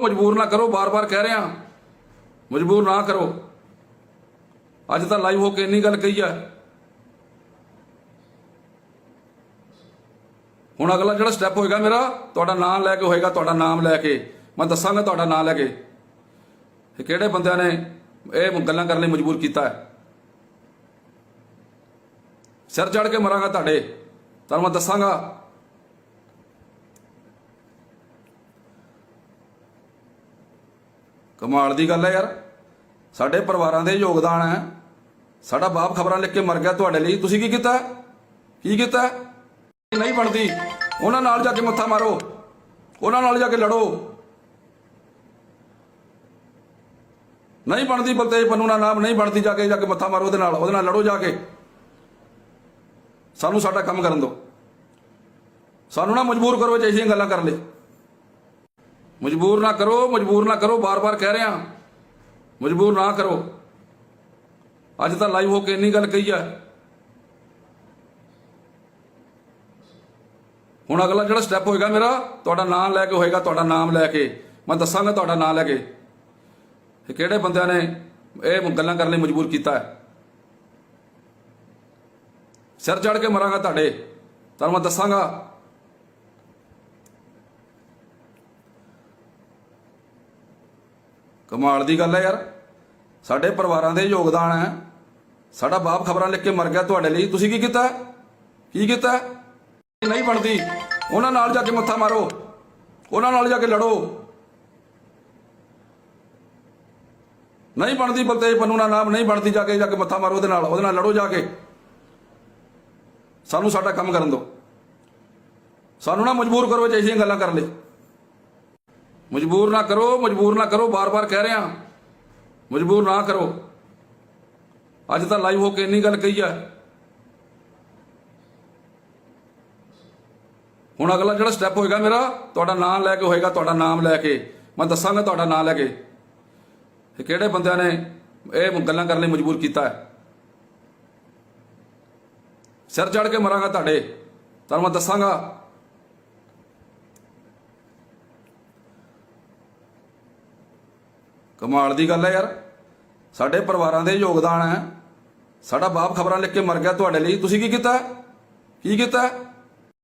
ਮਜਬੂਰ ਨਾ ਕਰੋ, ਬਾਰ-ਬਾਰ ਕਹਿ ਰਿਹਾ। ਮਜਬੂਰ ਨਾ ਕਰੋ। ਅੱਜ ਤਾਂ ਲਾਈਵ ਹੋ ਕੇ ਇੰਨੀ ਗੱਲ ਕਹੀ ਆ। ਹੁਣ ਅਗਲਾ ਜਿਹੜਾ ਸਟੈਪ ਹੋਏਗਾ ਮੇਰਾ, ਤੁਹਾਡਾ ਨਾਮ ਲੈ ਕੇ ਹੋਏਗਾ, ਤੁਹਾਡਾ ਨਾਮ ਲੈ ਕੇ। ਮੈਂ ਦੱਸਾਂਗਾ ਤੁਹਾਡਾ ਨਾਮ ਲੈ ਕੇ। ਇਹ ਕਿਹੜੇ ਬੰਦਿਆਂ ਨੇ ਇਹ ਗੱਲਾਂ ਕਰਨ ਲਈ ਮਜਬੂਰ ਕੀਤਾ ਹੈ? ਸਿਰ ਚੜ ਕੇ ਮਰਾਂਗਾ ਤੁਹਾਡੇ। ਤੁਹਾਨੂੰ ਮੈਂ ਦੱਸਾਂਗਾ ਕਮਾਲ ਦੀ ਗੱਲ ਹੈ ਯਾਰ। ਸਾਡੇ ਪਰਿਵਾਰਾਂ ਦੇ ਯੋਗਦਾਨ ਹੈ। ਸਾਡਾ ਬਾਪ ਖਬਰਾਂ ਲਿਖ ਕੇ ਮਰ ਗਿਆ ਤੁਹਾਡੇ ਲਈ। ਤੁਸੀਂ ਕੀ ਕੀਤਾ? ਕੀ ਕੀਤਾ? ਨਹੀਂ ਬਣਦੀ। ਉਹਨਾਂ ਨਾਲ ਜਾ ਕੇ ਮੱਥਾ ਮਾਰੋ। ਉਹਨਾਂ ਨਾਲ ਜਾ ਕੇ ਲੜੋ। ਨਹੀਂ ਬਣਦੀ ਬਲਤੇਜ ਪੰਨੂ ਦਾ ਨਾਮ। ਨਹੀਂ ਬਣਦੀ ਜਾ ਕੇ ਜਾ ਕੇ ਮੱਥਾ ਮਾਰੋ ਉਹਦੇ ਨਾਲ। ਉਹਦੇ ਨਾਲ ਲੜੋ ਜਾ ਕੇ। ਸਾਨੂੰ ਸਾਡਾ ਕੰਮ ਕਰਨ ਦਿਓ। ਸਾਨੂੰ ਨਾ ਮਜਬੂਰ ਕਰੋ ਜੇ ਅਜਿਹੀਆਂ ਗੱਲਾਂ ਕਰ ਲਈ ਮਜਬੂਰ ਨਾ ਕਰੋ, ਮਜਬੂਰ ਨਾ ਕਰੋ, ਬਾਰ-ਬਾਰ ਕਹਿ ਰਿਹਾ। ਮਜਬੂਰ ਨਾ ਕਰੋ। ਅੱਜ ਤਾਂ ਲਾਈਵ ਹੋ ਕੇ ਇੰਨੀ ਗੱਲ ਕਹੀ ਆ। ਹੁਣ ਅਗਲਾ ਜਿਹੜਾ ਸਟੈਪ ਹੋਏਗਾ ਮੇਰਾ, ਤੁਹਾਡਾ ਨਾਮ ਲੈ ਕੇ ਹੋਏਗਾ, ਤੁਹਾਡਾ ਨਾਮ ਲੈ ਕੇ। ਮੈਂ ਦੱਸਾਂਗਾ ਤੁਹਾਡਾ ਨਾਮ ਲੈ ਕੇ। ਇਹ ਕਿਹੜੇ ਬੰਦਿਆਂ ਨੇ ਇਹ ਗੱਲਾਂ ਕਰਨ ਲਈ ਮਜਬੂਰ ਕੀਤਾ ਹੈ? ਸਿਰ ਚੜ ਕੇ ਮਰਾਂਗਾ ਤੁਹਾਡੇ। ਤੁਹਾਨੂੰ ਮੈਂ ਦੱਸਾਂਗਾ ਕਮਾਲ ਦੀ ਗੱਲ ਹੈ ਯਾਰ। ਸਾਡੇ ਪਰਿਵਾਰਾਂ ਦੇ ਯੋਗਦਾਨ ਹੈ। ਸਾਡਾ ਬਾਪ ਖਬਰਾਂ ਲਿਖ ਕੇ ਮਰ ਗਿਆ ਤੁਹਾਡੇ ਲਈ। ਤੁਸੀਂ ਕੀ ਕੀਤਾ? ਕੀ ਕੀਤਾ? ਨਹੀਂ ਬਣਦੀ। ਉਹਨਾਂ ਨਾਲ ਜਾ ਕੇ ਮੱਥਾ ਮਾਰੋ। ਉਹਨਾਂ ਨਾਲ ਜਾ ਕੇ ਲੜੋ। ਨਹੀਂ ਬਣਦੀ ਬਲਤੇਜ ਪੰਨੂ ਦਾ ਨਾਮ। ਨਹੀਂ ਬਣਦੀ ਜਾ ਕੇ ਜਾ ਕੇ ਮੱਥਾ ਮਾਰੋ ਉਹਦੇ ਨਾਲ। ਉਹਦੇ ਨਾਲ ਲੜੋ ਜਾ ਕੇ। ਸਾਨੂੰ ਸਾਡਾ ਕੰਮ ਕਰਨ ਦਿਓ। ਸਾਨੂੰ ਨਾ ਮਜਬੂਰ ਕਰੋ ਜੇ ਅਜਿਹੀਆਂ ਗੱਲਾਂ ਕਰ ਲਈ ਮਜਬੂਰ ਨਾ ਕਰੋ, ਮਜਬੂਰ ਨਾ ਕਰੋ, ਬਾਰ-ਬਾਰ ਕਹਿ ਰਿਹਾ। ਮਜਬੂਰ ਨਾ ਕਰੋ। ਅੱਜ ਤਾਂ ਲਾਈਵ ਹੋ ਕੇ ਇੰਨੀ ਗੱਲ ਕਹੀ ਆ। ਹੁਣ ਅਗਲਾ ਜਿਹੜਾ ਸਟੈਪ ਹੋਏਗਾ ਮੇਰਾ, ਤੁਹਾਡਾ ਨਾਮ ਲੈ ਕੇ ਹੋਏਗਾ, ਤੁਹਾਡਾ ਨਾਮ ਲੈ ਕੇ। ਮੈਂ ਦੱਸਾਂਗਾ ਤੁਹਾਡਾ ਨਾਮ ਲੈ ਕੇ। ਇਹ ਕਿਹੜੇ ਬੰਦਿਆਂ ਨੇ ਇਹ ਗੱਲਾਂ ਕਰਨ ਲਈ ਮਜਬੂਰ ਕੀਤਾ ਹੈ? ਸਿਰ ਚੜ ਕੇ ਮਰਾਂਗਾ ਤੁਹਾਡੇ। ਤੁਹਾਨੂੰ ਮੈਂ ਦੱਸਾਂਗਾ ਕਮਾਲ ਦੀ ਗੱਲ ਹੈ ਯਾਰ। ਸਾਡੇ ਪਰਿਵਾਰਾਂ ਦੇ ਯੋਗਦਾਨ ਹੈ। ਸਾਡਾ ਬਾਪ ਖਬਰਾਂ ਲਿਖ ਕੇ ਮਰ ਗਿਆ ਤੁਹਾਡੇ ਲਈ। ਤੁਸੀਂ ਕੀ ਕੀਤਾ? ਕੀ ਕੀਤਾ?